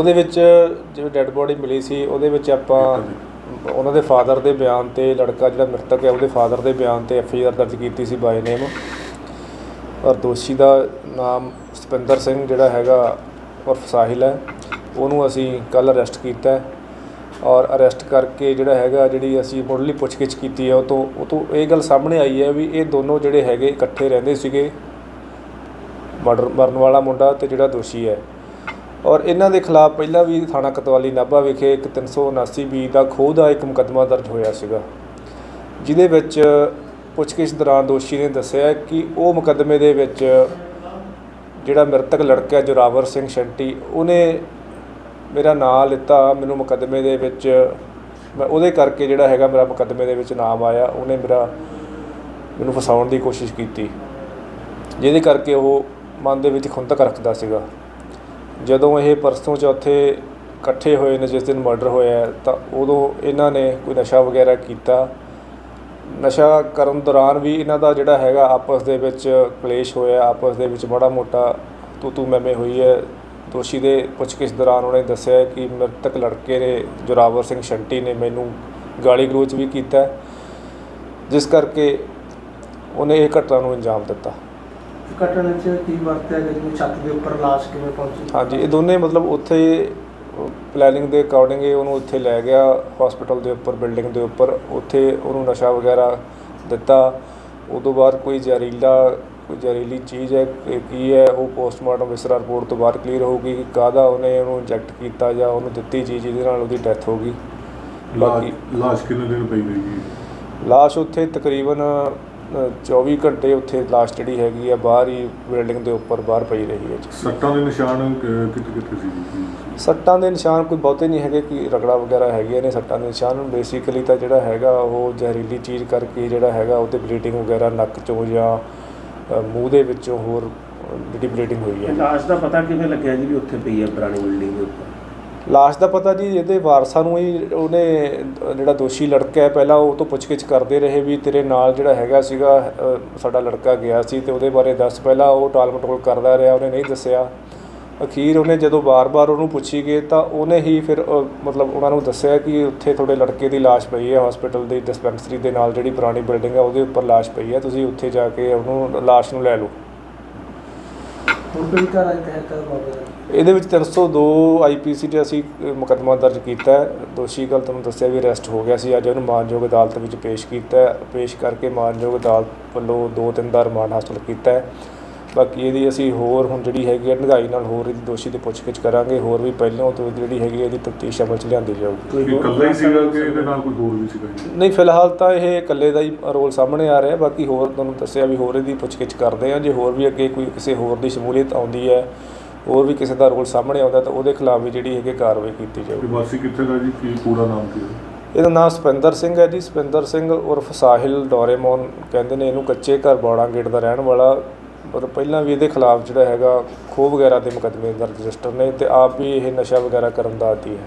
ਉਹਦੇ ਵਿੱਚ ਜਿਵੇਂ ਡੈੱਡ ਬੋਡੀ ਮਿਲੀ ਸੀ ਉਹਦੇ ਵਿੱਚ ਆਪਾਂ ਉਹਨਾਂ ਦੇ ਫਾਦਰ ਦੇ ਬਿਆਨ ਤੇ ਲੜਕਾ ਜਿਹੜਾ ਮ੍ਰਿਤਕ ਹੈ ਉਹਦੇ ਫਾਦਰ ਦੇ ਬਿਆਨ ਤੇ ਐਫ ਆਈ ਆਰ ਦਰਜ ਕੀਤੀ ਸੀ ਬਾਈ ਨੇਮ ਔਰ ਦੋਸ਼ੀ ਦਾ ਨਾਮ ਸਤਿੰਦਰ ਸਿੰਘ ਜਿਹੜਾ ਹੈਗਾ ਉਰਫ ਸਾਹਿਲ ਹੈ। ਉਹਨੂੰ ਅਸੀਂ ਕੱਲ ਅਰੈਸਟ ਕੀਤਾ ਹੈ। ਔਰ ਅਰੈਸਟ ਕਰਕੇ ਜਿਹੜਾ ਹੈਗਾ ਜਿਹੜੀ ਅਸੀਂ ਮੁੱਢਲੀ ਪੁੱਛਗਿੱਛ ਕੀਤੀ ਹੈ ਉਹ ਤੋਂ ਉਹ ਤੋਂ ਇਹ ਗੱਲ ਸਾਹਮਣੇ ਆਈ ਹੈ ਵੀ ਇਹ ਦੋਨੋਂ ਜਿਹੜੇ ਹੈਗੇ ਇਕੱਠੇ ਰਹਿੰਦੇ ਸੀਗੇ। ਮਰਡਰ ਮਰਨ ਵਾਲਾ ਮੁੰਡਾ ਤੇ ਜਿਹੜਾ ਦੋਸ਼ੀ ਹੈ। ਔਰ ਇਹਨਾਂ ਦੇ ਖਿਲਾਫ ਪਹਿਲਾਂ ਵੀ ਥਾਣਾ ਕਤਵਾਲੀ ਨਾਭਾ ਵਿਖੇ ਇੱਕ 379 ਬੀ ਦਾ ਖੋਹ ਦਾ ਇੱਕ ਮੁਕੱਦਮਾ ਦਰਜ ਹੋਇਆ ਸੀਗਾ। ਜਿਹਦੇ ਵਿੱਚ ਪੁੱਛਗਿੱਛ ਦੌਰਾਨ ਦੋਸ਼ੀ ਨੇ ਦੱਸਿਆ ਕਿ ਉਹ ਮੁਕੱਦਮੇ ਦੇ ਵਿੱਚ ਜਿਹੜਾ ਮ੍ਰਿਤਕ ਲੜਕਾ ਜੋਰਾਵਰ ਸਿੰਘ ਸ਼ੰਟੀ, ਉਹਨੇ ਮੇਰਾ ਨਾਂ ਲਿੱਤਾ, ਮੈਨੂੰ ਮੁਕੱਦਮੇ ਦੇ ਵਿੱਚ ਮੈਂ ਉਹਦੇ ਕਰਕੇ ਜਿਹੜਾ ਹੈਗਾ ਮੇਰਾ ਮੁਕੱਦਮੇ ਦੇ ਵਿੱਚ ਨਾਮ ਆਇਆ, ਉਹਨੇ ਮੇਰਾ ਮੈਨੂੰ ਫਸਾਉਣ ਦੀ ਕੋਸ਼ਿਸ਼ ਕੀਤੀ। ਜਿਹਦੇ ਕਰਕੇ ਉਹ ਮਨ ਦੇ ਵਿੱਚ ਖੁੰਦਕ ਰੱਖਦਾ ਸੀਗਾ। ਜਦੋਂ ਇਹ ਪਰਸੋਂ ਚੌਥੇ ਇਕੱਠੇ ਹੋਏ ਨੇ, ਜਿਸ ਦਿਨ ਮਰਡਰ ਹੋਇਆ ਤਾਂ ਉਦੋਂ ਇਹਨਾਂ ਨੇ ਕੋਈ ਨਸ਼ਾ ਵਗੈਰਾ ਕੀਤਾ। ਨਸ਼ਾ ਕਰਨ ਦੌਰਾਨ ਵੀ ਇਹਨਾਂ ਦਾ ਜਿਹੜਾ ਹੈਗਾ, ਆਪਸ ਦੇ ਵਿੱਚ ਕਲੇਸ਼ ਹੋਇਆ, ਆਪਸ ਦੇ ਵਿੱਚ ਬੜਾ ਮੋਟਾ ਤੂ ਤੂ ਮੈਮੇ ਹੋਈ ਹੈ। ਦੋਸ਼ੀ ਦੇ ਪੁੱਛਗਿੱਛ ਦੌਰਾਨ ਉਹਨੇ ਦੱਸਿਆ ਕਿ ਮ੍ਰਿਤਕ ਲੜਕੇ ਨੇ, ਜੋਰਾਵਰ ਸਿੰਘ ਸ਼ੰਟੀ ਨੇ ਮੈਨੂੰ ਗਾਲੀ ਗਲੋਚ ਵੀ ਕੀਤਾ। ਜਿਸ ਕਰਕੇ ਉਹਨੇ ਇਹ ਘਟਨਾ ਨੂੰ ਅੰਜਾਮ ਦਿੱਤਾ। ਘਟਨਾ 'ਚ ਕੀ ਵਰਤਿਆ ਗਿਆ ਜਿਵੇਂ ਛੱਤ ਦੇ ਉੱਪਰ ਲਾਸ਼ ਕਿਵੇਂ ਪਹੁੰਚੀ? ਹਾਂਜੀ ਇਹ ਦੋਨੇ ਮਤਲਬ ਉੱਥੇ ਪਲੈਨਿੰਗ ਦੇ ਅਕੋਰਡਿੰਗ ਹੀ ਉਹਨੂੰ ਉੱਥੇ ਲੈ ਗਿਆ ਹਸਪੀਟਲ ਦੇ ਉੱਪਰ ਬਿਲਡਿੰਗ ਦੇ ਉੱਪਰ। ਉੱਥੇ ਉਹਨੂੰ ਨਸ਼ਾ ਵਗੈਰਾ ਦਿੱਤਾ। ਉਸ ਤੋਂ ਬਾਅਦ ਕੋਈ ਜ਼ਹਿਰੀਲਾ ਕੋਈ ਜ਼ਹਿਰੀਲੀ ਚੀਜ਼ ਹੈ ਕਿ ਕੀ ਹੈ? ਉਹ ਪੋਸਟਮਾਰਟਮ ਵਿਸਰਾ ਰਿਪੋਰਟ ਤੋਂ ਬਾਅਦ ਕਲੀਅਰ ਹੋਊਗੀ ਕਿ ਕਾਹਦਾ ਉਹਨੇ ਉਹਨੂੰ ਇੰਜੈਕਟ ਕੀਤਾ ਜਾਂ ਉਹਨੂੰ ਦਿੱਤੀ ਚੀਜ਼ ਜਿਹਦੇ ਨਾਲ ਉਹਦੀ ਡੈਥ ਹੋ ਗਈ। ਬਾਕੀ ਲਾਸ਼ ਕਿੰਨੇ ਦਿਨ ਪਈ ਰਹੀ ਲਾਸ਼ ਉੱਥੇ ਤਕਰੀਬਨ 24 ਘੰਟੇ ਉੱਥੇ ਲਾਸ਼ ਜਿਹੜੀ ਹੈਗੀ ਆ ਬਾਹਰ ਹੀ ਬਿਲਡਿੰਗ ਦੇ ਉੱਪਰ ਬਾਹਰ ਪਈ ਰਹੀ ਹੈ ਜੀ। ਸੱਟਾਂ ਦੇ ਨਿਸ਼ਾਨ ਕਿੱਥੇ ਕਿੱਥੇ ਸੀ? ਜੀ? ਸੱਟਾਂ ਦੇ ਨਿਸ਼ਾਨ ਕੋਈ ਬਹੁਤੇ ਨਹੀਂ ਹੈਗੇ ਕਿ ਰਗੜਾ ਵਗੈਰਾ ਹੈਗੀਆਂ ਨੇ ਸੱਟਾਂ ਦੇ ਨਿਸ਼ਾਨ। ਬੇਸਿਕਲੀ ਤਾਂ ਜਿਹੜਾ ਹੈਗਾ ਉਹ ਜ਼ਹਿਰੀਲੀ ਚੀਜ਼ ਕਰਕੇ ਜਿਹੜਾ ਹੈਗਾ ਉਹਤੇ ਬਲੀਡਿੰਗ ਵਗੈਰਾ ਨੱਕ ਚੋਂ ਜਾਂ ਅ, ਮੂੰਹ ਦੇ ਵਿੱਚੋਂ ਹੋਰ ਅ, ਜਿਹੜੀ ਬਲੀਡਿੰਗ ਹੋਈ ਹੈ। ਲਾਸ਼ ਦਾ ਪਤਾ ਕਿਵੇਂ ਲੱਗਿਆ ਜੀ ਵੀ ਉੱਥੇ ਪਈ ਹੈ ਪੁਰਾਣੀ ਬਿਲਡਿੰਗ ਦੇ ਉੱਪਰ? ਲਾਸ਼ ਦਾ ਪਤਾ ਜੀ, ਇਹਦੇ ਵਾਰਸਾਂ ਨੂੰ ਹੀ ਉਹਨੇ, ਜਿਹੜਾ ਦੋਸ਼ੀ ਲੜਕਾ ਹੈ, ਪਹਿਲਾਂ ਉਹ ਤੋਂ ਪੁੱਛਗਿੱਛ ਕਰਦੇ ਰਹੇ ਵੀ ਤੇਰੇ ਨਾਲ ਜਿਹੜਾ ਹੈਗਾ ਸੀਗਾ ਸਾਡਾ ਲੜਕਾ ਗਿਆ ਸੀ ਤੇ ਉਹਦੇ ਬਾਰੇ ਦੱਸ ਪਹਿਲਾਂ ਉਹ ਟਾਲ ਮਟੋਲ ਕਰਦਾ ਰਿਹਾ, ਉਹਨੇ ਨਹੀਂ ਦੱਸਿਆ। ਅਖੀਰ ਉਹਨੇ ਜਦੋਂ ਬਾਰ-ਬਾਰ ਉਹਨੂੰ ਪੁੱਛੀ ਗਏ ਤਾਂ ਉਹਨੇ ਹੀ ਫਿਰ ਮਤਲਬ ਉਹਨਾਂ ਨੂੰ ਦੱਸਿਆ ਕਿ ਉੱਥੇ ਤੁਹਾਡੇ ਲੜਕੇ ਦੀ ਲਾਸ਼ ਪਈ ਹੈ ਹਸਪੀਟਲ ਦੀ ਡਿਸਪੈਂਸਰੀ ਦੇ ਨਾਲ ਜਿਹੜੀ ਪੁਰਾਣੀ ਬਿਲਡਿੰਗ ਹੈ, ਉਹਦੇ ਉੱਪਰ ਲਾਸ਼ ਪਈ ਹੈ, ਤੁਸੀਂ ਉੱਥੇ ਜਾ ਕੇ ਉਹਨੂੰ ਲਾਸ਼ ਨੂੰ ਲੈ ਲਓ। ਹੁਣ ਕਿਹੜੀ ਧਾਰਾ ਦੇ ਤਹਿਤ ਮਾਮਲਾ ਦਰਜ? ਇਹਦੇ ਵਿੱਚ 302 ਆਈਪੀਸੀ ਤੇ ਅਸੀਂ ਅ, ਮੁਕੱਦਮਾ ਦਰਜ ਕੀਤਾ ਹੈ ਦੋਸ਼ੀ ਕੱਲ ਤੁਹਾਨੂੰ ਦੱਸਿਆ ਵੀ ਅਰੈਸਟ ਹੋ ਗਿਆ ਸੀ ਅੱਜ ਉਹਨੂੰ ਮਾਨਯੋਗ ਅਦਾਲਤ ਵਿੱਚ ਪੇਸ਼ ਕੀਤਾ ਹੈ। ਪੇਸ਼ ਕਰਕੇ ਮਾਨਯੋਗ ਅਦਾਲਤ ਵੱਲੋਂ ਦੋ ਦਿਨ ਦਾ ਰਿਮਾਂਡ ਹਾਸਲ ਕੀਤਾ ਹੈ ਬਾਕੀ ਇਹਦੀ ਅਸੀਂ ਹੋਰ ਹੁਣ ਜਿਹੜੀ ਹੈਗੀ ਹੈ ਨਿਗਾਈ ਨਾਲ ਹੋਰ ਇਹਦੀ ਦੋਸ਼ੀ ਦੀ ਪੁੱਛਗਿੱਛ ਕਰਾਂਗੇ ਹੋਰ ਵੀ ਪਹਿਲਾਂ ਤੋਂ ਜਿਹੜੀ ਹੈਗੀ ਇਹਦੀ ਤਫਤੀਸ਼ ਅਮਲ ਚ ਲਿਆਂਦੀ ਜਾਊਗੀ। ਇਹ ਇਕੱਲਾ ਹੀ ਸੀਗਾ ਕਿ ਇਹਦੇ ਨਾਲ ਕੋਈ ਹੋਰ ਵੀ ਸੀਗਾ ਜੀ? ਨਹੀਂ ਫਿਲਹਾਲ ਤਾਂ ਇਹ ਇਕੱਲੇ ਦਾ ਹੀ ਰੋਲ ਸਾਹਮਣੇ ਆ ਰਿਹਾ ਬਾਕੀ ਹੋਰ ਤੁਹਾਨੂੰ ਦੱਸਿਆ ਵੀ ਹੋਰ ਇਹਦੀ ਪੁੱਛਗਿੱਛ ਕਰਦੇ ਆ ਜੇ ਹੋਰ ਵੀ ਅੱਗੇ ਕੋਈ ਕਿਸੇ ਹੋਰ ਦੀ ਸ਼ਮੂਲੀਅਤ ਆਉਂਦੀ ਹੈ ਹੋਰ ਵੀ ਕਿਸੇ ਦਾ ਰੋਲ ਸਾਹਮਣੇ ਆਉਂਦਾ ਤਾਂ ਉਹਦੇ ਖਿਲਾਫ ਵੀ ਜਿਹੜੀ ਹੈਗੀ ਕਾਰਵਾਈ ਕੀਤੀ ਤੇ ਜਾਊਗੀ ਵਾਸੀ ਕਿੱਥੇ ਦਾ ਜੀ? ਕੀ ਪੂਰਾ ਨਾਮ ਕੀ ਹੈ? ਇਹਦਾ ਨਾਮ ਸਪਿੰਦਰ ਸਿੰਘ ਹੈ ਜੀ ਸਪਿੰਦਰ ਸਿੰਘ ਉਰਫ ਸਾਹਿਲ ਡੋਰੇਮੋਨ ਕਹਿੰਦੇ ਨੇ ਇਹਨੂੰ ਕੱਚੇ ਘਰ ਬੌੜਾ ਗੇਟ ਦਾ ਰਹਿਣ ਵਾਲਾ ਪਰ ਪਹਿਲਾਂ ਵੀ ਇਹਦੇ ਖਿਲਾਫ ਜਿਹੜਾ ਹੈਗਾ ਖੋਹ ਵਗੈਰਾ ਦੇ ਮੁਕੱਦਮੇ ਦਰਜ ਰਜਿਸਟਰ ਨੇ ਅਤੇ ਆਪ ਵੀ ਇਹ ਨਸ਼ਾ ਵਗੈਰਾ ਕਰਨ ਦਾ ਆਦੀ ਹੈ।